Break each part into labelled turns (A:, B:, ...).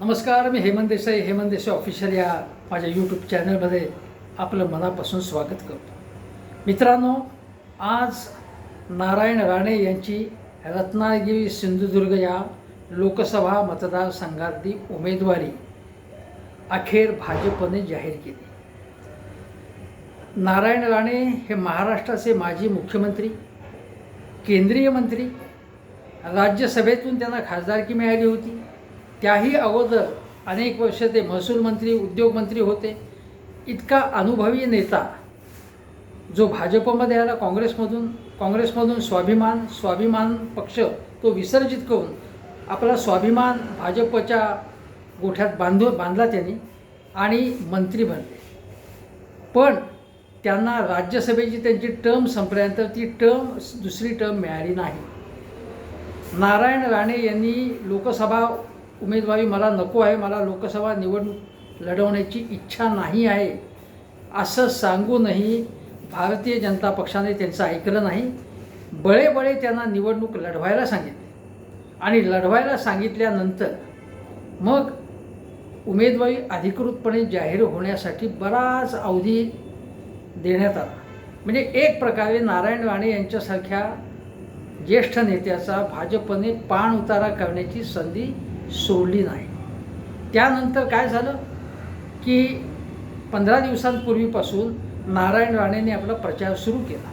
A: नमस्कार मी हेमंत देसाई हेमंत देसाई ऑफिशियल या माझ्या यूट्यूब चॅनलमध्ये आपलं मनापासून स्वागत करतो. मित्रांनो आज नारायण राणे यांची रत्नागिरी सिंधुदुर्ग या लोकसभा मतदारसंघातली उमेदवारी अखेर भाजपने जाहीर केली. नारायण राणे हे महाराष्ट्राचे माजी मुख्यमंत्री केंद्रीय मंत्री. राज्यसभेतून त्यांना खासदारकी मिळाली होती. त्याही अगोदर अनेक वर्ष ते महसूल मंत्री उद्योगमंत्री होते. इतका अनुभवी नेता जो भाजपमध्ये आला काँग्रेसमधून काँग्रेसमधून स्वाभिमान स्वाभिमान पक्ष तो विसर्जित करून आपला स्वाभिमान भाजपच्या गोठ्यात बांधू बांधला त्यांनी आणि मंत्री बनले. पण त्यांना राज्यसभेची त्यांची टर्म संपल्यानंतर ती टर्म दुसरी टर्म मिळाली नाही. नारायण राणे यांनी लोकसभा उमेदवारी मला नको आहे मला लोकसभा निवडणूक लढवण्याची इच्छा नाही आहे. असं सांगूनही भारतीय जनता पक्षाने त्यांचं ऐकलं नाही. बळे बळे त्यांना निवडणूक लढवायला सांगितली. आणि लढवायला सांगितल्यानंतर मग उमेदवारी अधिकृतपणे जाहीर होण्यासाठी बराच अवधी देण्यात आला. म्हणजे एक प्रकारे नारायण राणे यांच्यासारख्या ज्येष्ठ नेत्याचा भाजपने पाण उतारा करण्याची संधी सोडली नाही. त्यानंतर काय झालं की पंधरा दिवसांपूर्वीपासून नारायण राणेने आपला प्रचार सुरू केला.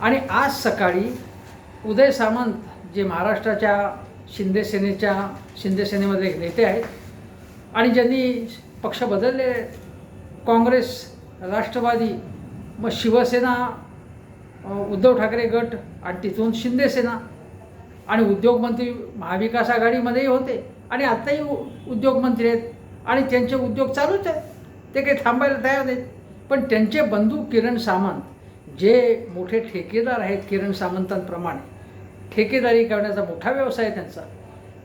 A: आणि आज सकाळी उदय सामंत जे महाराष्ट्राच्या शिंदेसेनेच्या शिंदेसेनेमध्ये एक नेते आहेत आणि ज्यांनी पक्ष बदलले काँग्रेस राष्ट्रवादी मग शिवसेना उद्धव ठाकरे गट आणि तिथून शिंदेसेना आणि उद्योगमंत्री महाविकास आघाडीमध्येही होते. आणि आत्ताही उद्योगमंत्री आहेत. आणि त्यांचे उद्योग चालूच आहेत. ते काही थांबायला तयार नाहीत. पण त्यांचे बंधू किरण सामंत जे मोठे ठेकेदार आहेत किरण सामंतांप्रमाणे ठेकेदारी करण्याचा मोठा व्यवसाय आहे त्यांचा.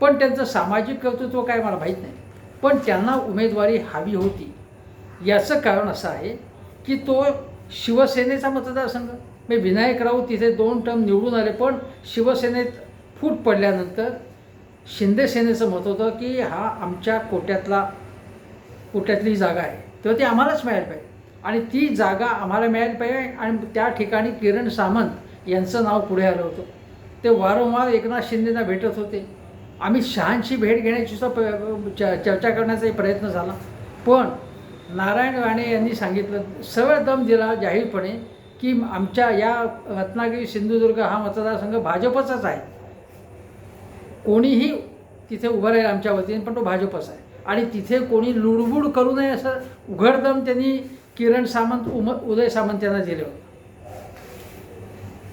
A: पण त्यांचं सामाजिक कर्तृत्व काय मला माहीत नाही. पण त्यांना उमेदवारी हवी होती. याचं कारण असं आहे की तो शिवसेनेचा मतदारसंघ. मी विनायक राऊत तिथे दोन टर्म निवडून आले पण शिवसेनेत फूट पडल्यानंतर शिंदे सेनेचं मत होतं की हा आमच्या कोट्यातला कोट्यातली जागा आहे. तेव्हा ती आम्हालाच मिळायला पाहिजे. आणि ती जागा आम्हाला मिळायला पाहिजे आणि त्या ठिकाणी किरण सामंत यांचं नाव पुढे आलं होतं. ते वारंवार एकनाथ शिंदेना भेटत होते. आम्ही शहांशी भेट घेण्याची सुद्धा प- च- चर्चा करण्याचाही प्रयत्न झाला. पण नारायण राणे यांनी सांगितलं सरळ दम दिला जाहीरपणे की आमच्या या रत्नागिरी सिंधुदुर्ग हा मतदारसंघ भाजपचाच आहे. कोणीही तिथे उभं राहील आमच्या वतीने पण तो भाजपच आहे. आणि तिथे कोणी लुडबुड करू नये असं उघडदम त्यांनी किरण सामंत उम उदय सामंत यांना दिले. होते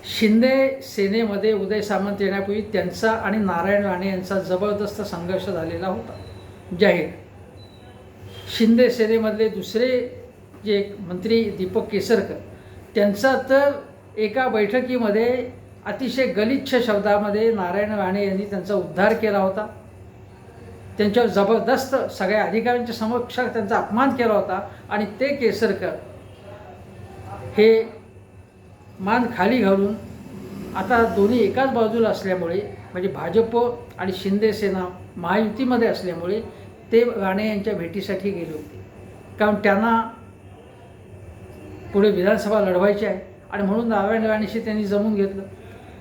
A: शिंदे सेनेमध्ये उदय सामंत येण्यापूर्वी त्यांचा आणि नारायण राणे यांचा जबरदस्त संघर्ष झालेला होता. जाहीर शिंदे सेनेमधले दुसरे जे मंत्री दीपक केसरकर त्यांचा तर एका बैठकीमध्ये अतिशय गलिच्छ शब्दामध्ये नारायण राणे यांनी त्यांचा उद्धार केला होता. त्यांच्यावर जबरदस्त सगळ्या अधिकाऱ्यांच्या समक्ष त्यांचा अपमान केला होता आणि ते केसरकर हे मान खाली घालून आता दोन्ही एकाच बाजूला असल्यामुळे म्हणजे भाजप आणि शिंदेसेना महायुतीमध्ये असल्यामुळे ते राणे यांच्या भेटीसाठी गेले होते. कारण त्यांना पुढे विधानसभा लढवायची आहे आणि म्हणून नारायण राणेशी त्यांनी जमून घेतलं.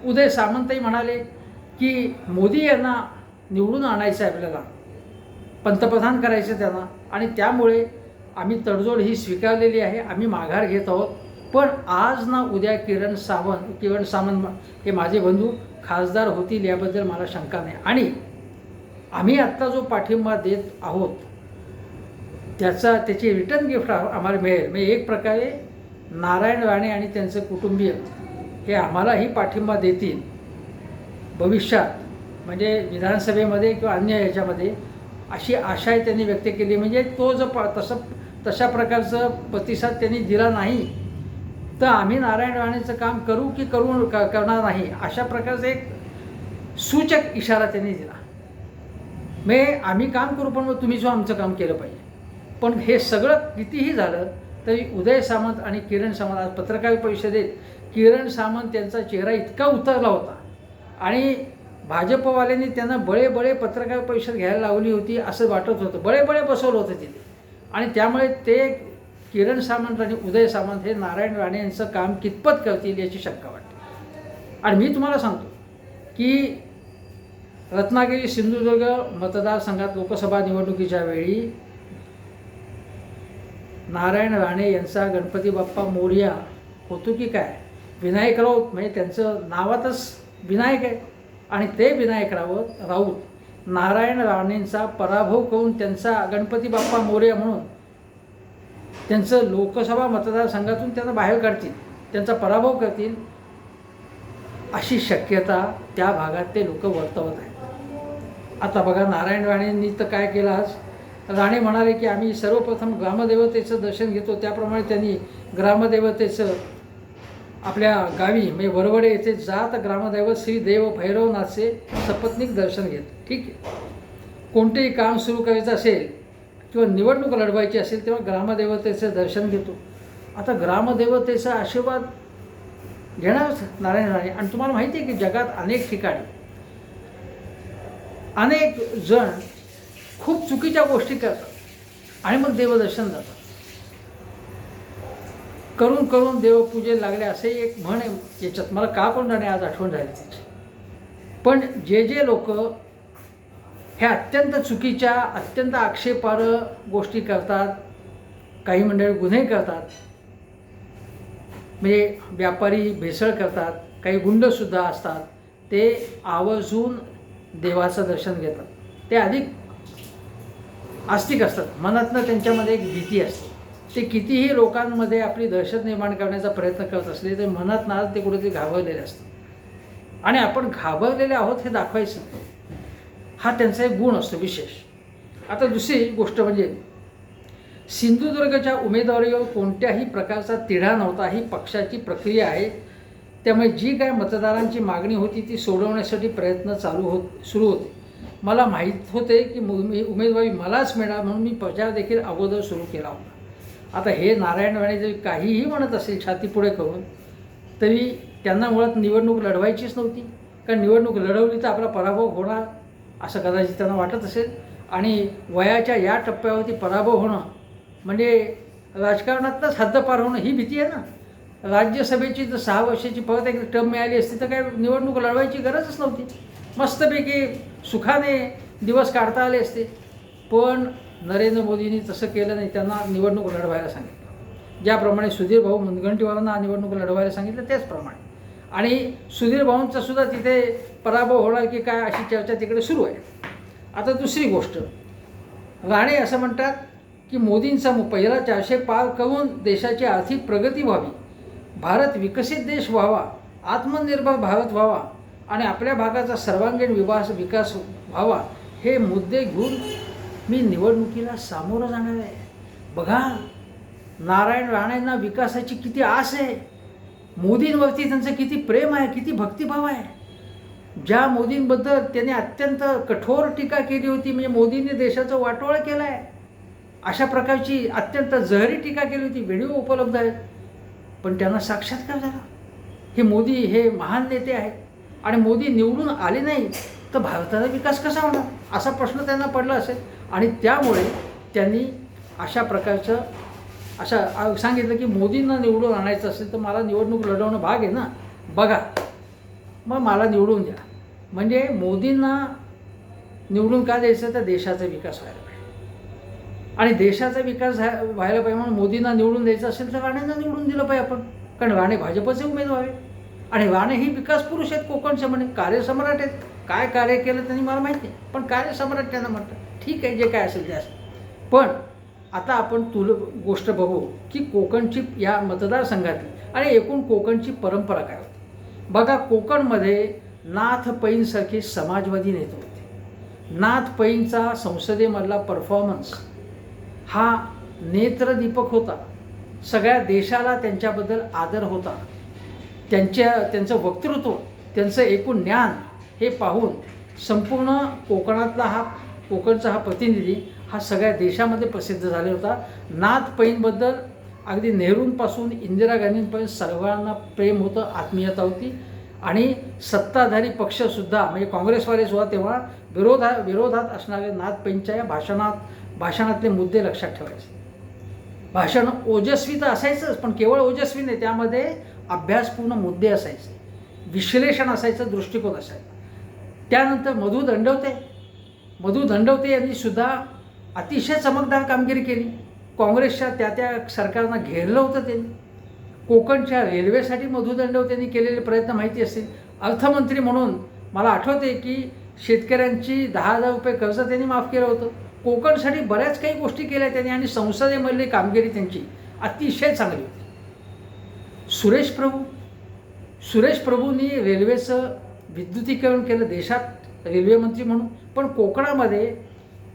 A: उदय सामंतही म्हणाले की मोदी यांना निवडून आणायचं आहे आपल्याला. पंतप्रधान करायचं त्यांना. आणि त्यामुळे आम्ही तडजोड ही स्वीकारलेली आहे. आम्ही माघार घेत आहोत. पण आज ना उद्या किरण सावंत किरण सावंत हे माझे बंधू खासदार होतील याबद्दल मला शंका नाही. आणि आम्ही आत्ता जो पाठिंबा देत आहोत त्याचा त्याची रिटर्न गिफ्ट आम्हाला मिळेल. म्हणजे एक प्रकारे नारायण राणे आणि त्यांचं कुटुंबीय हे आम्हालाही पाठिंबा देतील. भविष्यात म्हणजे विधानसभेमध्ये किंवा अन्य ह्याच्यामध्ये अशी आशाही त्यांनी व्यक्त केली. म्हणजे तो जो प तसं तशा प्रकारचं प्रतिसाद त्यांनी दिला नाही. तर आम्ही नारायण राणेचं काम करू की करू क- करणार नाही अशा प्रकारचा एक सूचक इशारा त्यांनी दिला. मे आम्ही काम करू पण मग तुम्ही जो आमचं काम केलं पाहिजे. पण हे सगळं कितीही झालं तरी उदय सामंत आणि किरण सामंत आज पत्रकार परिषदेत किरण सामंत यांचा चेहरा इतका उतरला होता. आणि भाजपवाल्यांनी त्यांना बळे बळे पत्रकार परिषद घ्यायला लावली होती असं वाटत होतं. बळे बळे बसवलं होतं तिथे. आणि त्यामुळे ते किरण सामंत आणि उदय सामंत हे नारायण राणे यांचं काम कितपत करतील याची शंका वाटते. आणि मी तुम्हाला सांगतो की रत्नागिरी सिंधुदुर्ग मतदारसंघात लोकसभा निवडणुकीच्या वेळी नारायण राणे यांचा गणपती बाप्पा मोर्या होतो की काय? विनायक राऊत म्हणजे त्यांचं नावातच विनायक आहे. आणि ते विनायक रावत राऊत नारायण राणेंचा पराभव करून त्यांचा गणपती बाप्पा मोर्या म्हणून त्यांचं लोकसभा मतदारसंघातून त्यांना बाहेर काढतील त्यांचा पराभव करतील अशी शक्यता त्या भागात ते लोक वर्तवत आहेत. आता बघा नारायण राणेंनी तर काय केलं आज? राणे म्हणाले की आम्ही सर्वप्रथम ग्रामदेवतेचं दर्शन घेतो. त्याप्रमाणे त्यांनी ग्रामदेवतेचं आपल्या गावी म्हणजे वरवडे येथे जात ग्रामदैवत श्री देव भैरवनाथचे सपत्नीक दर्शन घेत. ठीक आहे. कोणतेही काम सुरू करायचं असेल किंवा निवडणूक लढवायची असेल तेव्हा ग्रामदेवतेचं दर्शन घेतो. आता ग्रामदेवतेचा आशीर्वाद घेणारच नारायण राणे. आणि तुम्हाला माहिती आहे की जगात अनेक ठिकाणी अनेक जण खूप चुकीच्या गोष्टी करतात आणि मग देवदर्शन जातात. करून करून देवपूजेला लागले असे एक म्हण आहे याच्यात मला का कोण जाणे आज आठवण झाली पण जे जे लोक हे अत्यंत चुकीच्या अत्यंत आक्षेपार्ह गोष्टी करतात काही मंडळी गुन्हे करतात म्हणजे व्यापारी भेसळ करतात काही गुंडसुद्धा असतात ते आवर्जून देवाचं दर्शन घेतात. ते अधिक आस्तिक असतात. मनातनं त्यांच्यामध्ये एक भीती असते. ते कितीही लोकांमध्ये आपली दहशत निर्माण करण्याचा प्रयत्न करत असले तर मनात ना ते कुठेतरी घाबरलेले असतात. आणि आपण घाबरलेले आहोत हे दाखवायचं हा त्यांचा एक गुण असतो विशेष. आता दुसरी गोष्ट म्हणजे सिंधुदुर्गच्या उमेदवारीवर कोणत्याही प्रकारचा तिढा नव्हता ही पक्षाची प्रक्रिया आहे. त्यामुळे जी काय मतदारांची मागणी होती ती सोडवण्यासाठी प्रयत्न चालू होत सुरू होते. मला माहीत होते की मी उमेदवारी मलाच मिळणार म्हणून मी प्रचार देखील अगोदर सुरू केला होता. आता हे नारायण राणे जरी काहीही म्हणत असेल छाती पुढे करून तरी त्यांना मुळात निवडणूक लढवायचीच नव्हती. कारण निवडणूक लढवली तर आपला पराभव होणार असं कदाचित त्यांना वाटत असेल. आणि वयाच्या या टप्प्यावरती पराभव होणं म्हणजे राजकारणातच हद्दपार होणं ही भीती आहे ना. राज्यसभेची जर सहा वर्षाची परत एक टर्म मिळाली असती तर काय निवडणूक लढवायची गरजच नव्हती. मस्तपैकी सुखाने दिवस काढता आले असते. पण नरेंद्र मोदींनी तसं केलं नाही त्यांना निवडणूक लढवायला सांगितलं. ज्याप्रमाणे सुधीर भाऊ मुनगंटीवारांना निवडणूक लढवायला सांगितलं त्याचप्रमाणे. आणि सुधीर भाऊंचा सुद्धा तिथे पराभव होणार की काय अशी चर्चा तिकडे सुरू आहे. आता दुसरी गोष्ट राणे असं म्हणतात की मोदींचा पहिला चारशे पार करून देशाची आर्थिक प्रगती व्हावी. भारत विकसित देश व्हावा आत्मनिर्भर भारत व्हावा आणि आपल्या भागाचा सर्वांगीण विवास विकास व्हावा हे मुद्दे घेऊन मी निवडणुकीला सामोरं जाणार आहे. बघा नारायण राणेंना विकासाची किती आस आहे. मोदींवरती त्यांचं किती प्रेम आहे किती भक्तिभाव आहे. ज्या मोदींबद्दल त्यांनी अत्यंत कठोर टीका केली होती म्हणजे मोदींनी देशाचं वाटोळं केलं आहे अशा प्रकारची अत्यंत जहरी टीका केली होती. व्हिडिओ उपलब्ध आहेत. पण त्यांना साक्षात्कार झाला. हे मोदी हे महान नेते आहेत. आणि मोदी निवडून आले नाही तर भारताचा विकास कसा होणार? असा प्रश्न त्यांना पडला असेल. आणि त्यामुळे त्यांनी अशा प्रकारचं अशा सांगितलं की मोदींना निवडून आणायचं असेल तर मला निवडणूक लढवणं भाग आहे ना? बघा. मग मला निवडून द्या. म्हणजे मोदींना निवडून का द्यायचं? तर देशाचा विकास व्हायला पाहिजे. आणि देशाचा विकास झा- व्हायला पाहिजे म्हणून मोदींना निवडून द्यायचं असेल तर राणेंना निवडून दिलं पाहिजे आपण. कारण राणे भाजपचे उमेदवार आहे आणि राणे ही विकास पुरुष आहेत कोकणचे म्हणे कार्यसम्राट आहेत. काय कार्य केलं त्यांनी मला माहिती नाही पण कार्यसम्राट त्यांना म्हणतात. ठीक आहे जे काय असेल ते असेल. पण आता आपण तुल गोष्ट बघू की कोकणची या मतदारसंघातली आणि एकूण कोकणची परंपरा काय होती? बघा कोकणमध्ये नाथ पैनसारखे समाजवादी नेते होते. नाथ पैनचा संसदेमधला परफॉर्मन्स हा नेत्रदीपक होता. सगळ्या देशाला त्यांच्याबद्दल आदर होता. त्यांच्या त्यांचं वक्तृत्व त्यांचं एकूण ज्ञान हे पाहून संपूर्ण कोकणातला हा कोकणचा हा प्रतिनिधी हा सगळ्या देशामध्ये प्रसिद्ध झाला होता. नाथ पैनबद्दल अगदी नेहरूंपासून इंदिरा गांधींपर्यंत सर्वांना प्रेम होतं आत्मीयता होती. आणि सत्ताधारी पक्षसुद्धा म्हणजे काँग्रेसवाले सुद्धा तेव्हा विरोधा विरोधात असणारे नाथपेंच्या या भाषणात भाषणातले मुद्दे लक्षात ठेवायचे. भाषण ओजस्वी तर असायचंच पण केवळ ओजस्वी नाही त्यामध्ये अभ्यासपूर्ण मुद्दे असायचे. विश्लेषण असायचं दृष्टिकोन असायचा. त्यानंतर मधू दंडवते. मधु दंडवते यांनी सुद्धा अतिशय चमकदार कामगिरी केली. काँग्रेसच्या त्या त्या सरकारनं घेरलं होतं त्यांनी. कोकणच्या रेल्वेसाठी मधु दंडवतेंनी केलेले प्रयत्न माहिती असतील अर्थमंत्री म्हणून मला आठवते की शेतकऱ्यांची दहा हजार रुपये कर्ज त्यांनी माफ केलं होतं. कोकणसाठी बऱ्याच काही गोष्टी केल्या त्यांनी आणि संसदेमधली कामगिरी त्यांची अतिशय चांगली होती. सुरेश प्रभू. सुरेश प्रभूंनी रेल्वेचं विद्युतीकरण केलं देशात रेल्वेमंत्री म्हणून. पण कोकणामध्ये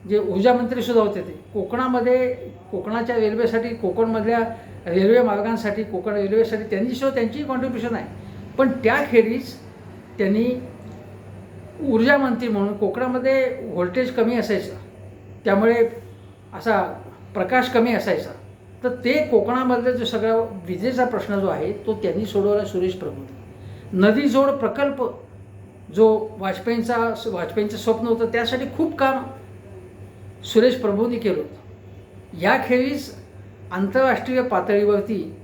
A: जे ऊर्जा मंत्रीसुद्धा होते ते कोकणामध्ये कोकणाच्या रेल्वेसाठी कोकणमधल्या रेल्वे मार्गांसाठी कोकण रेल्वेसाठी त्यांनीसुद्धा त्यांचीही कॉन्ट्रीब्युशन आहे. पण त्याखेरीज त्यांनी ऊर्जा मंत्री म्हणून कोकणामध्ये व्होल्टेज कमी असायचं. त्यामुळे असा प्रकाश कमी असायचा. तर ते कोकणामधला जो सगळा विजेचा प्रश्न जो आहे तो त्यांनी सोडवला सुरेश प्रभू नदीजोड प्रकल्प जो वाजपेयींचा वाजपेयींचं स्वप्न होतं त्यासाठी खूप काम सुरेश प्रभूंनी केलं होतं. याखेरीज आंतरराष्ट्रीय पातळीवरती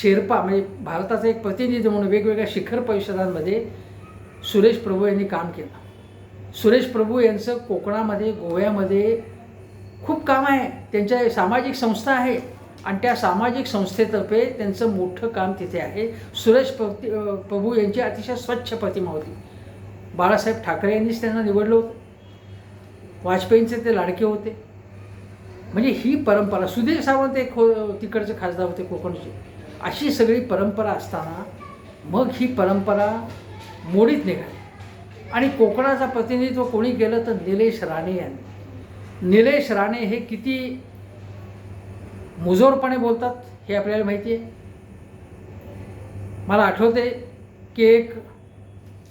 A: शेर्पा म्हणजे भारताचा एक प्रतिनिधी म्हणून वेगवेगळ्या शिखर परिषदांमध्ये सुरेश प्रभू यांनी काम केलं. सुरेश प्रभू यांचं कोकणामध्ये गोव्यामध्ये खूप काम आहे. त्यांच्या सामाजिक संस्था आहे. आणि त्या सामाजिक संस्थेतर्फे त्यांचं मोठं काम तिथे आहे. सुरेश प्रभू यांची अतिशय स्वच्छ प्रतिमा होती. बाळासाहेब ठाकरे यांनीच त्यांना निवडलं होतं. वाजपेयींचे ते लाडके होते. म्हणजे ही परंपरा सुधीर सावंत एक खो तिकडचे खासदार होते कोकणचे. अशी सगळी परंपरा असताना मग ही परंपरा मोडीत निघाली. आणि कोकणाचा प्रतिनिधित्व कोणी केलं तर निलेश राणे यांनी. निलेश राणे हे किती मुजोरपणे बोलतात हे आपल्याला माहिती आहे. मला आठवते की एक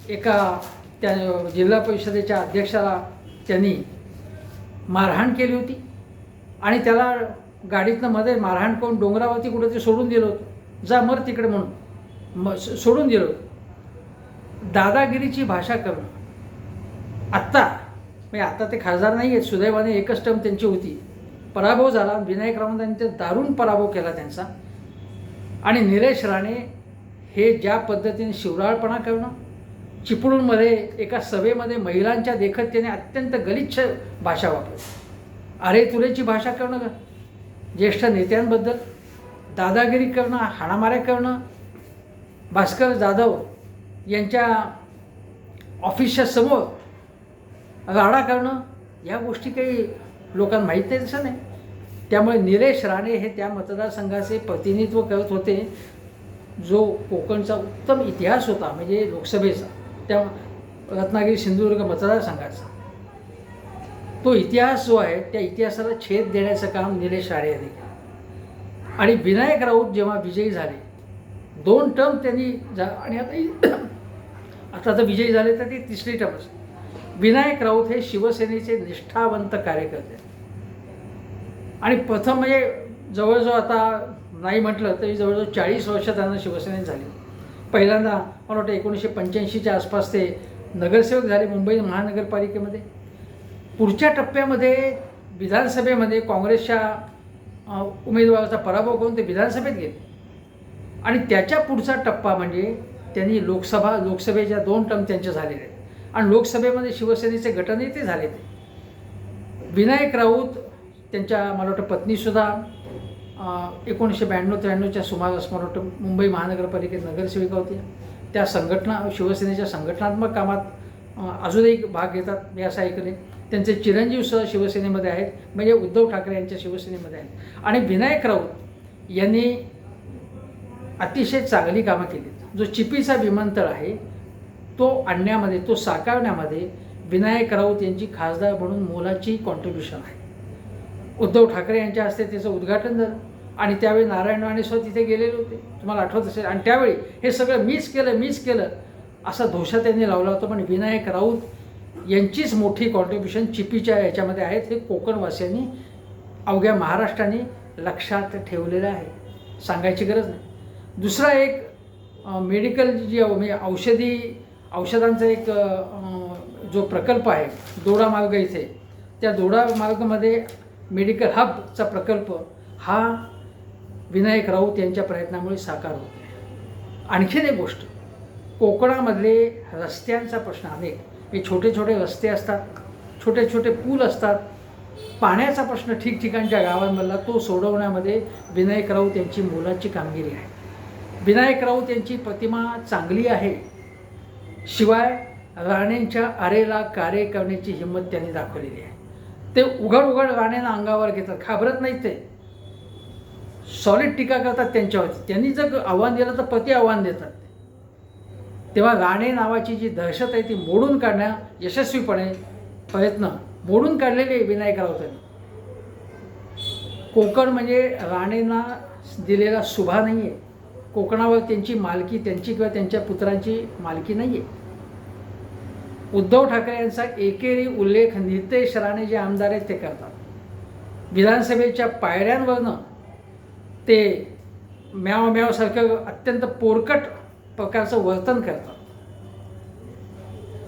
A: एका त्या जिल्हा परिषदेच्या अध्यक्षाला त्यांनी मारहाण केली होती. आणि त्याला गाडीतनं मध्ये मारहाण करून डोंगरावरती कुठं ते सोडून दिलं होतं. जा मर तिकडे म्हणून. म सोडून दिलं होतं. दादागिरीची भाषा करणं. आत्ता म्हणजे आता ते खासदार नाही आहेत सुदैवाने एकच टर्म त्यांची होती. पराभव झाला विनायक रावतांनी ते दारुण पराभव केला त्यांचा. आणि निलेश राणे हे ज्या पद्धतीने शिवराळपणा करणं चिपळूणमध्ये एका सभेमध्ये महिलांच्या देखत त्याने अत्यंत गलिच्छ भाषा वापरली. अरे तुरेची भाषा करणं ज्येष्ठ नेत्यांबद्दल दादागिरी करणं हाणामाऱ्या करणं भास्कर जाधव यांच्या ऑफिसच्या समोर राडा करणं या गोष्टी काही लोकांना माहीत नाही तसं नाही. त्यामुळे निलेश राणे हे त्या मतदारसंघाचे प्रतिनिधित्व करत होते जो कोकणचा उत्तम इतिहास होता म्हणजे लोकसभेचा. त्या रत्नागिरी सिंधुदुर्ग मतदारसंघाचा तो इतिहास जो आहे त्या इतिहासाला छेद देण्याचं काम निलेश राणे यांनी केलं. आणि विनायक राऊत जेव्हा विजयी झाले दोन टर्म त्यांनी जा आणि आता आता तर विजयी झाले तर ती तिसरी टर्म विनायक राऊत हे शिवसेनेचे निष्ठावंत कार्यकर्ते आणि प्रथम म्हणजे जवळजवळ आता नाही म्हटलं तरी जवळजवळ चाळीस वर्ष त्यांना शिवसेनेत झाली पहिल्यांदा मला वाटतं एकोणीसशे पंच्याऐंशीच्या आसपास ते नगरसेवक झाले मुंबई महानगरपालिकेमध्ये. पुढच्या टप्प्यामध्ये विधानसभेमध्ये काँग्रेसच्या उमेदवाराचा पराभव करून ते विधानसभेत गेले. आणि त्याच्या पुढचा टप्पा म्हणजे त्यांनी लोकसभा लोकसभेच्या दोन टर्म त्यांचे झालेले आहेत. आणि लोकसभेमध्ये शिवसेनेचे गटनेते झाले ते विनायक राऊत त्यांच्या मला वाटतं पत्नीसुद्धा एकोणीसशे ब्याण्णव त्र्याण्णवच्या सुमारास मला वाटतं मुंबई महानगरपालिकेत नगरसेविका होत्या. त्या संघटना शिवसेनेच्या संघटनात्मक कामात अजूनही भाग घेतात मी असं ऐकले त्यांचे चिरंजीवसुद्धा शिवसेनेमध्ये आहेत म्हणजे उद्धव ठाकरे यांच्या शिवसेनेमध्ये आहेत. आणि विनायक राऊत यांनी अतिशय चांगली कामं केली. जो चिपीचा विमानतळ आहे तो आणण्यामध्ये तो साकारण्यामध्ये विनायक राऊत यांची खासदार म्हणून मोलाची कॉन्ट्रीब्युशन आहे. हो. उद्धव ठाकरे यांच्या हस्ते त्याचं उद्घाटन झालं. आणि त्यावेळी नारायण राणे सुद्धा तिथे गेलेले होते. तुम्हाला आठवत असेल? आणि त्यावेळी हे सगळं मीच केलं मीच केलं. असा धोशा त्यांनी लावला होता. पण विनायक राऊत यांचीच मोठी कॉन्ट्रीब्युशन चिपीच्या याच्यामध्ये आहेत. हे कोकणवासियांनी अवघ्या महाराष्ट्राने लक्षात ठेवलेलं आहे. सांगायची गरज नाही. दुसरा एक मेडिकल जी म्हणजे औषधी औषधांचा एक जो प्रकल्प आहे दोडा मार्ग इथे त्या दोडा मार्गमध्ये मेडिकल हबचा प्रकल्प हा विनायक राऊत यांच्या प्रयत्नामुळे साकार होतो आणखीन एक गोष्ट कोकणामधले रस्त्यांचा प्रश्न अनेक हे छोटे छोटे रस्ते असतात छोटे छोटे पूल असतात. पाण्याचा प्रश्न ठिकठिकाणच्या गावांमधला तो सोडवण्यामध्ये विनायक राऊत यांची मोलाची कामगिरी आहे. विनायक राऊत यांची प्रतिमा चांगली आहे. शिवाय राणेंच्या आरेला कार्य करण्याची हिंमत त्यांनी दाखवलेली आहे. ते उघड उघड राणेंना अंगावर घेतात घाबरत नाहीत ते. सॉलिड टीका करतात त्यांच्यावरती. त्यांनी जर आव्हान दिलं तर प्रति आव्हान देतात. तेव्हा राणे नावाची जी दहशत आहे ती मोडून काढण्या यशस्वीपणे प्रयत्न मोडून काढलेले आहे विनायक राऊतांनी कोकण म्हणजे राणेंना दिलेला शुभा नाही आहे कोकणावर त्यांची मालकी त्यांची किंवा त्यांच्या पुत्रांची मालकी नाही आहे उद्धव ठाकरे यांचा एकेरी उल्लेख नितेश राणे जे आमदार आहेत ते करतात. विधानसभेच्या पायऱ्यांवरनं ते म्याव म्यावसारखं अत्यंत पोरकट प्रकारचं वर्तन करतात.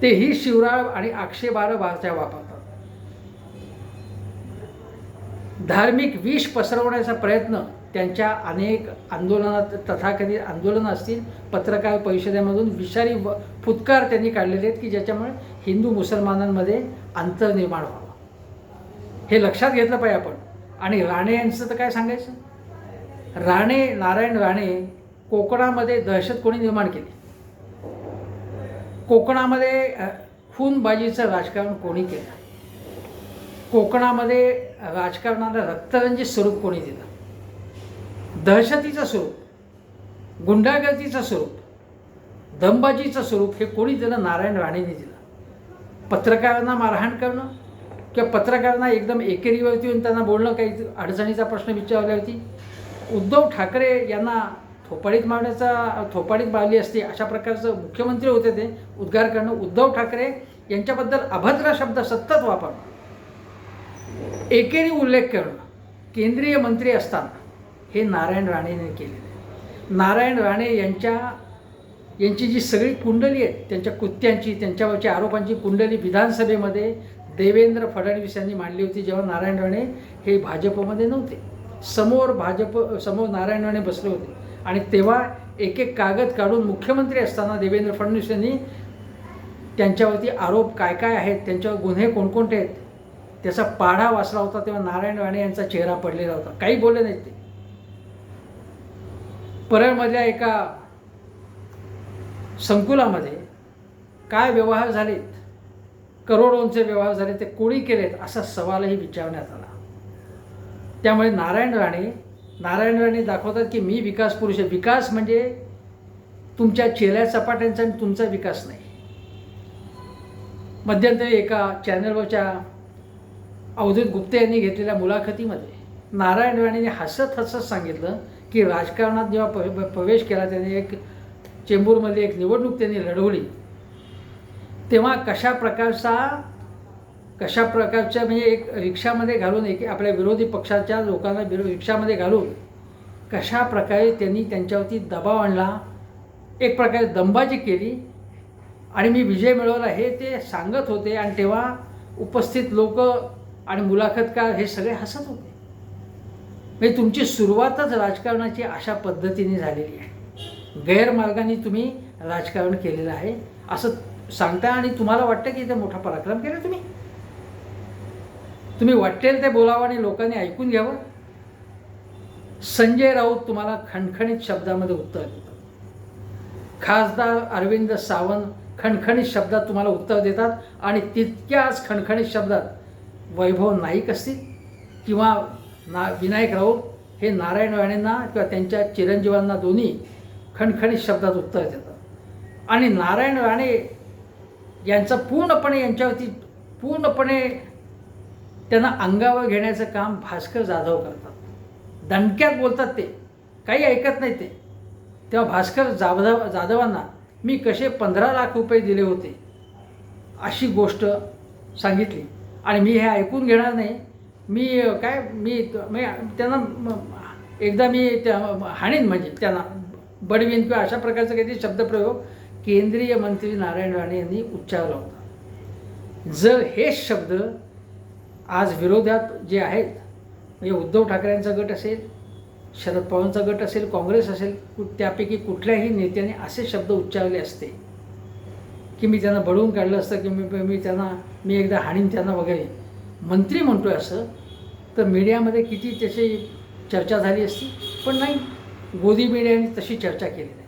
A: तेही शिवराळ आणि आक्षेपार्ह भाषा वापरतात. धार्मिक विष पसरवण्याचा प्रयत्न त्यांच्या अनेक आंदोलनात तथाकथित आंदोलनं असतील पत्रकार परिषदेमधून विषारी व फुतकार त्यांनी काढलेले आहेत की ज्याच्यामुळे हिंदू मुसलमानांमध्ये अंतर निर्माण व्हावं. हे लक्षात घेतलं पाहिजे आपण. आणि राणे यांचं तर काय सांगायचं? राणे नारायण राणे कोकणामध्ये दहशत कोणी निर्माण केली? कोकणामध्ये खूनबाजीचं राजकारण कोणी केलं? कोकणामध्ये राजकारणाला रक्तरंजित स्वरूप कोणी दिलं? दहशतीचं स्वरूप गुंडागर्दीचं स्वरूप दमबाजीचं स्वरूप हे कोणी दिलं? नारायण राणेंनी दिलं. पत्रकारांना मारहाण करणं किंवा पत्रकारांना एकदम एकेरीवरती येऊन त्यांना बोलणं काही अडचणीचा प्रश्न विचारल्यावरती उद्धव ठाकरे यांना थोपाडीत मारण्याचा थोपाडीत मारली असती अशा प्रकारचं मुख्यमंत्री होते ते उद्गार करणं. उद्धव ठाकरे यांच्याबद्दल अभद्र शब्द सतत वापरणं. एकेरी उल्लेख करणं केंद्रीय मंत्री असताना हे नारायण राणेने केलेलं नारायण राणे यांच्या यांची जी सगळी कुंडली आहे त्यांच्या कृत्यांची त्यांच्यावरच्या आरोपांची कुंडली विधानसभेमध्ये देवेंद्र फडणवीस यांनी मांडली होती जेव्हा नारायण राणे हे भाजपमध्ये नव्हते. समोर भाजप समोर नारायण राणे बसले होते. आणि तेव्हा एक एक कागद काढून मुख्यमंत्री असताना देवेंद्र फडणवीस यांनी त्यांच्यावरती आरोप काय काय आहेत त्यांच्यावर गुन्हे कोणकोणते आहेत त्याचा पाढा वाचला होता तेव्हा नारायण राणे यांचा चेहरा पडलेला होता. काही बोलले नाहीत ते. परळमधल्या एका संकुलामध्ये काय व्यवहार झालेत? करोडोंचे व्यवहार झाले ते कोणी केलेत? असा सवालही विचारण्यात आला. त्यामुळे नारायण राणे नारायण राणे दाखवतात की मी विकास पुरुष आहे. विकास म्हणजे तुमच्या चेहऱ्या चपाट्यांचा आणि तुमचा विकास नाही. मध्यंतरी एका चॅनलवरच्या अवधूत गुप्ते यांनी घेतलेल्या मुलाखतीमध्ये नारायण राणेने हसत हसत सांगितलं की राजकारणात जेव्हा प प्रवेश केला त्याने एक चेंबूरमध्ये एक निवडणूक त्यांनी लढवली. तेव्हा कशा प्रकारचा कशा प्रकारच्या म्हणजे एक रिक्षामध्ये घालून एक आपल्या विरोधी पक्षाच्या लोकांना विरो रिक्षामध्ये घालून कशा प्रकारे त्यांनी त्यांच्यावरती दबाव आणला एक प्रकारे दंबाजी केली आणि मी विजय मिळवला हे ते सांगत होते. आणि तेव्हा उपस्थित लोक आणि मुलाखतकार हे सगळे हसत होते. म्हणजे तुमची सुरुवातच राजकारणाची अशा पद्धतीने झालेली आहे. गैरमार्गाने तुम्ही राजकारण केलेलं आहे. असं सांगता आणि तुम्हाला वाटतं की इथे मोठा पराक्रम केला तुम्ही? तुम्ही वाटेल ते बोलावं आणि लोकांनी ऐकून घ्यावं. संजय राऊत तुम्हाला खणखणीत शब्दामध्ये उत्तर देतात. खासदार अरविंद सावंत खणखणीत शब्दात तुम्हाला उत्तर देतात आणि तितक्याच खणखणीत शब्दात वैभव नाईक असतील किंवा ना विनायक राऊत हे नारायण राणेंना किंवा त्यांच्या चिरंजीवांना दोन्ही खणखणीत शब्दात उत्तर देतात. आणि नारायण राणे यांचं पूर्णपणे यांच्यावरती पूर्णपणे त्यांना अंगावर घेण्याचं काम भास्कर जाधव करतात. दणक्यात बोलतात ते. काही ऐकत नाही ते. तेव्हा भास्कर जाधव जाधवांना मी कसे पंधरा लाख रुपये दिले होते? अशी गोष्ट सांगितली. आणि मी हे ऐकून घेणार नाही. मी काय मी त्यांना एकदा मी त्या हाणीन म्हणजे त्यांना. बडवीन किंवा अशा प्रकारचा काहीतरी शब्दप्रयोग केंद्रीय मंत्री नारायण राणे यांनी उच्चारला होता. जर हे शब्द आज विरोधात जे आहेत म्हणजे उद्धव ठाकरेंचा गट असेल शरद पवारांचा गट असेल काँग्रेस असेल कु त्यापैकी कुठल्याही नेत्याने असे शब्द उच्चारले असते की मी त्यांना बळवून काढलं असतं की मी मी त्यांना मी एकदा हाणीन त्यांना वगैरे. मंत्री म्हणतो आहे असं. तर मीडियामध्ये किती त्याची चर्चा झाली असती. पण नाही गोदी मीडियाने तशी चर्चा केली नाही.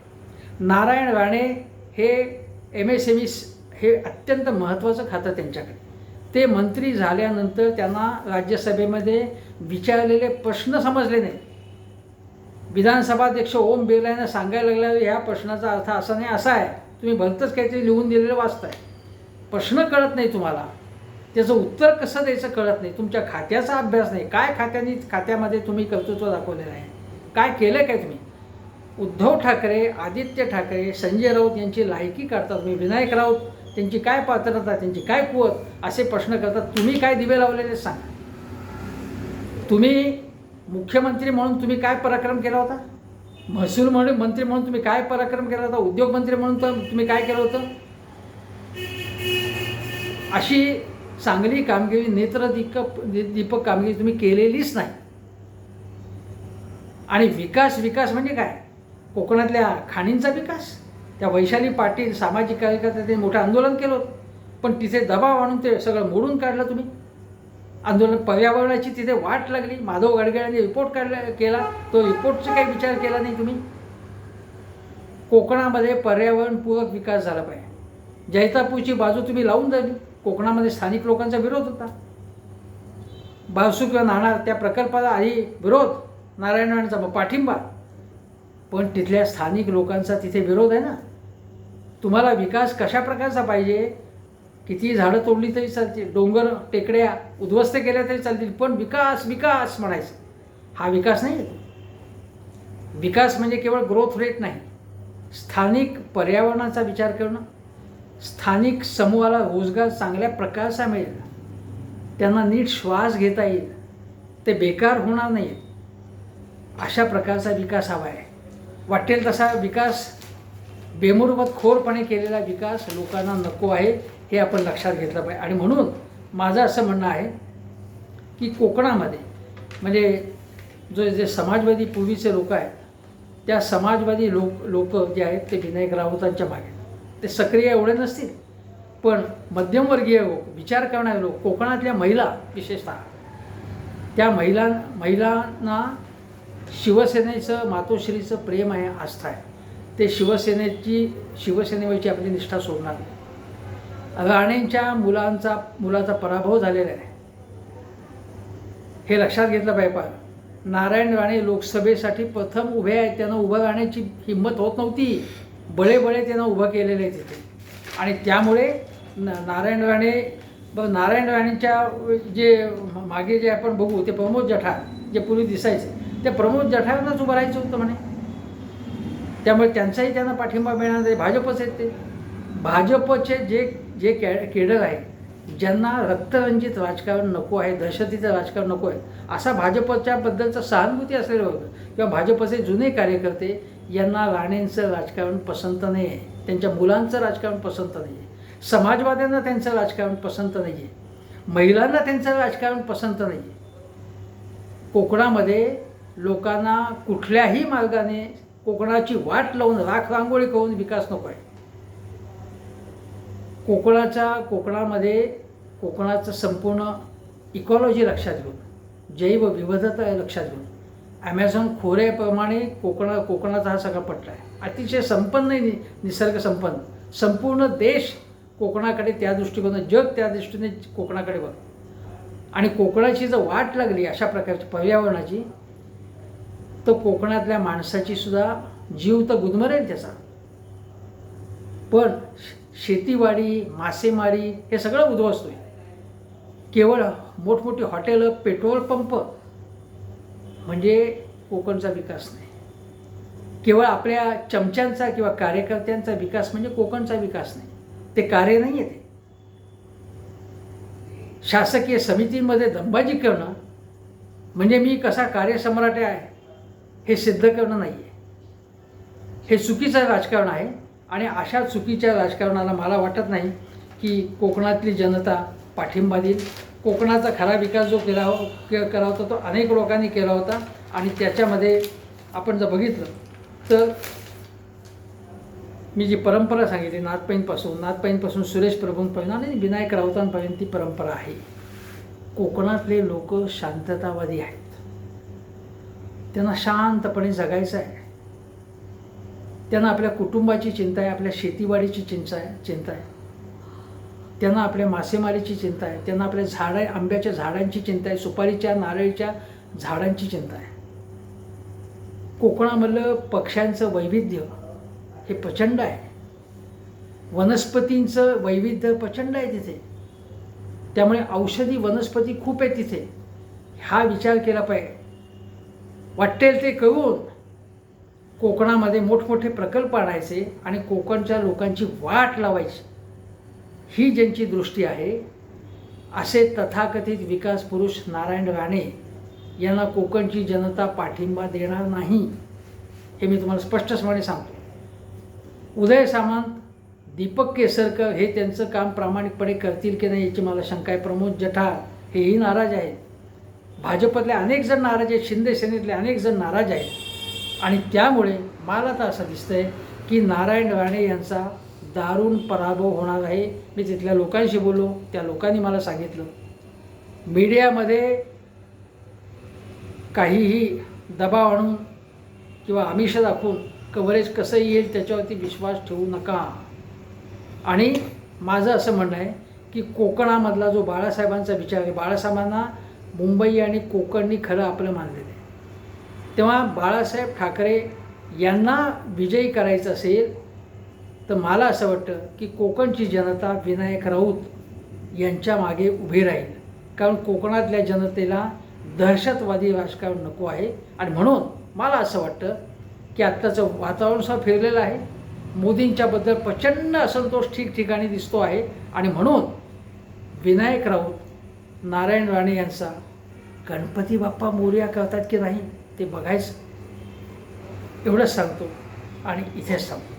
A: नारायण राणे हे एम एस एम ई हे अत्यंत महत्त्वाचं खातं त्यांच्याकडे. ते मंत्री झाल्यानंतर त्यांना राज्यसभेमध्ये विचारलेले प्रश्न समजले नाही. विधानसभाध्यक्ष ओम बिर्ला यांना सांगायला लागला ह्या प्रश्नाचा अर्थ असा नाही असा आहे. तुम्ही भलतंच काहीतरी लिहून दिलेलं वाचताय. प्रश्न कळत नाही तुम्हाला. त्याचं उत्तर कसं द्यायचं कळत नाही. तुमच्या खात्याचा अभ्यास नाही. काय खात्याने खात्यामध्ये तुम्ही कर्तृत्व दाखवलेलं आहे? काय केलं काय तुम्ही? उद्धव ठाकरे आदित्य ठाकरे संजय राऊत यांची लायकी करतात तुम्ही विनायक राऊत त्यांची काय पात्रता त्यांची काय कुवत असे प्रश्न करतात. तुम्ही काय दिवे लावलेले सांगा. तुम्ही मुख्यमंत्री म्हणून तुम्ही काय पराक्रम केला होता? महसूल म्हणून मंत्री म्हणून तुम्ही काय पराक्रम केला होता? उद्योगमंत्री म्हणून तर तुम्ही काय केलं होतं? अशी चांगली कामगिरी नेत्रदीक दीपक कामगिरी तुम्ही केलेलीच नाही. आणि विकास विकास म्हणजे काय? कोकणातल्या खाणींचा विकास. त्या वैशाली पाटील सामाजिक कार्यकर्त्यांनी मोठं आंदोलन केलं पण तिथे दबाव आणून ते सगळं मोडून काढलं तुम्ही. आंदोलन पर्यावरणाची तिथे वाट लागली. माधव गाडगेळांनी रिपोर्ट काढला केला. तो रिपोर्टचा काही विचार केला नाही तुम्ही? कोकणामध्ये पर्यावरणपूरक विकास झाला पाहिजे. जैतापूरची बाजू तुम्ही लावून दिली कोकणामध्ये स्थानिक लोकांचा विरोध होता. बासू किंवा नाणार त्या प्रकल्पाला आधी विरोध. नारायण पाठिंबा. पण तिथल्या स्थानिक लोकांचा तिथे विरोध आहे ना? तुम्हाला विकास कशा प्रकारचा पाहिजे? किती झाडं तोडली तरी चालतील डोंगर टेकड्या उद्ध्वस्त केल्या तरी चालतील पण विकास विकास म्हणायचं. हा विकास नाही विकास म्हणजे केवळ ग्रोथ रेट नाही. स्थानिक पर्यावरणाचा विचार करणं स्थानिक समूहाला रोजगार चांगल्या प्रकारचा मिळेल त्यांना नीट श्वास घेता येईल ते बेकार होणार नाही अशा प्रकारचा विकास हवा आहे. वाटेल तसा विकास बेमुरवत खोरपणे केलेला विकास लोकांना नको आहे. हे आपण लक्षात घेतलं पाहिजे. आणि म्हणून माझं असं म्हणणं आहे की कोकणामध्ये म्हणजे जो जे समाजवादी पूर्वीचे लोक आहेत त्या समाजवादी लोक लोक जे आहेत ते विनायक राऊतांच्या मागे. ते सक्रिय एवढे नसतील पण मध्यमवर्गीय लोक विचार करणारे लोक कोकणातल्या महिला विशेषतः त्या महिला महिलांना शिवसेनेचं मातोश्रीचं प्रेम आहे आस्था आहे. ते शिवसेनेची शिवसेनेवरची आपली निष्ठा सोडणार नाही. राणेंच्या मुलांचा मुलाचा पराभव झालेला आहे. हे लक्षात घेतलं पाहिजे नारायण राणे लोकसभेसाठी प्रथम उभे आहेत त्यांना उभं राहण्याची हिंमत होत नव्हती. बळे बळे त्यांना उभं केलेलं आहे तिथे. आणि त्यामुळे न नारायण राणे ब नारायण राणेंच्या जे मागे जे आपण बघू ते प्रमोद जठार जे पूर्वी दिसायचे ते प्रमोद जठारांनाच उभं राहायचं होतं म्हणे. त्यामुळे त्यांचाही त्यांना पाठिंबा मिळणार नाही. भाजपच आहेत ते. भाजपचे जे जे कॅ केडर आहे ज्यांना रक्तरंजित राजकारण नको आहे दहशतीचं राजकारण नको आहे असा भाजपच्या बद्दलचा सहानुभूती असलेलं वर्ग किंवा भाजपचे जुने कार्यकर्ते यांना राणेंचं राजकारण पसंत नाही आहे त्यांच्या मुलांचं राजकारण पसंत नाही आहे समाजवाद्यांना त्यांचं राजकारण पसंत नाही आहे महिलांना त्यांचं राजकारण पसंत नाही आहे कोकणामध्ये लोकांना कुठल्याही मार्गाने कोकणाची वाट लावून राख रांगोळी करून विकास नको आहे. कोकणाच्या कोकणामध्ये कोकणाचं संपूर्ण इकॉलॉजी लक्षात घेऊन जैव विविधता लक्षात घेऊन ॲमेझॉन खोऱ्याप्रमाणे कोकणा कोकणाचा हा सगळा पट्टा आहे अतिशय संपन्न आहे नि निसर्ग संपन्न संपूर्ण देश कोकणाकडे त्या दृष्टिकोन जग त्या दृष्टीने कोकणाकडे बघ. आणि कोकणाची जर वाट लागली अशा प्रकारची पर्यावरणाची तर कोकणातल्या माणसाची सुद्धा जीव तर गुदमरेल त्याचा. पण शेतीवाडी मासेमारी हे सगळं उद्ध्वस्त होईल केवळ मोठमोठी हॉटेलं पेट्रोल पंप म्हणजे कोकणचा विकास नाही. केवळ आपल्या चमच्यांचा किंवा कार्यकर्त्यांचा विकास म्हणजे कोकणचा विकास नाही. ते कार्य नाही आहे ते. शासकीय समितींमध्ये दंबाजी करणं म्हणजे मी कसा कार्यसम्राट आहे हे सिद्ध करणं नाही आहे हे चुकीचं राजकारण आहे. आणि अशा चुकीच्या राजकारणाला मला वाटत नाही की कोकणातली जनता पाठिंबा देईल. कोकणाचा खरा विकास जो केला हो के- केला होता तो अनेक लोकांनी केला होता आणि त्याच्यामध्ये आपण जर बघितलं तर मी जी परंपरा सांगितली नाथपैनपासून नाथपैनपासून सुरेश प्रभूंपर्यंत आणि विनायक राऊतांपर्यंत ती परंपरा आहे. कोकणातले लोक शांततावादी आहेत. त्यांना शांतपणे जगायचं आहे. त्यांना आपल्या कुटुंबाची चिंता आहे आपल्या शेतीवाडीची चिंता आहे चिंता आहे. त्यांना आपल्या मासेमारीची चिंता आहे त्यांना आपल्या झाडा आंब्याच्या झाडांची चिंता आहे सुपारीच्या नारळीच्या झाडांची चिंता आहे. कोकणामधलं पक्ष्यांचं वैविध्य हे प्रचंड आहे. वनस्पतींचं वैविध्य प्रचंड आहे तिथे. त्यामुळे औषधी वनस्पती खूप आहे तिथे. हा विचार केला पाहिजे. वाटेल ते कळून कोकणामध्ये मोठमोठे प्रकल्प आणायचे आणि कोकणच्या लोकांची वाट लावायची. ही ज्यांची दृष्टी आहे असे तथाकथित विकास पुरुष नारायण राणे यांना कोकणची जनता पाठिंबा देणार नाही हे मी तुम्हाला स्पष्टपणे सांगतो. उदय सामंत दीपक केसरकर हे त्यांचं काम प्रामाणिकपणे करतील की नाही याची मला शंका आहे. प्रमोद जठार हेही नाराज आहेत. भाजपतले अनेक जण नाराज आहेत शिंदे सेनेतले अनेक जण नाराज आहेत. आणि त्यामुळे मला तर असं दिसतंय की नारायण राणे यांचा दारुण पराभव होणार आहे. मी तिथल्या लोकांशी बोललो त्या लोकांनी मला सांगितलं. मीडियामध्ये काहीही दबाव आणून किंवा आमिष दाखवून कव्हरेज कसं येईल त्याच्यावरती विश्वास ठेवू नका. आणि माझं असं म्हणणं आहे की कोकणामधला जो बाळासाहेबांचा विचार आहे बाळासाहेबांना मुंबई आणि कोकणनी खरं आपलं मानलं तेव्हा बाळासाहेब ठाकरे यांना विजयी करायचं असेल तर मला असं वाटतं की कोकणची जनता विनायक राऊत यांच्या मागे उभी राहील. कारण कोकणातल्या जनतेला दहशतवादी राजकारण नको आहे. आणि म्हणून मला असं वाटतं की आत्ताचं वातावरण सुद्धा फिरलेलं आहे. मोदींच्याबद्दल प्रचंड असंतोष ठिकठिकाणी दिसतो आहे. आणि म्हणून विनायक राऊत नारायण राणे यांचा गणपती बाप्पा मोर्या करतात की नाही? ते बघायचं. एवढंच सांगतो आणि इथेच सांगतो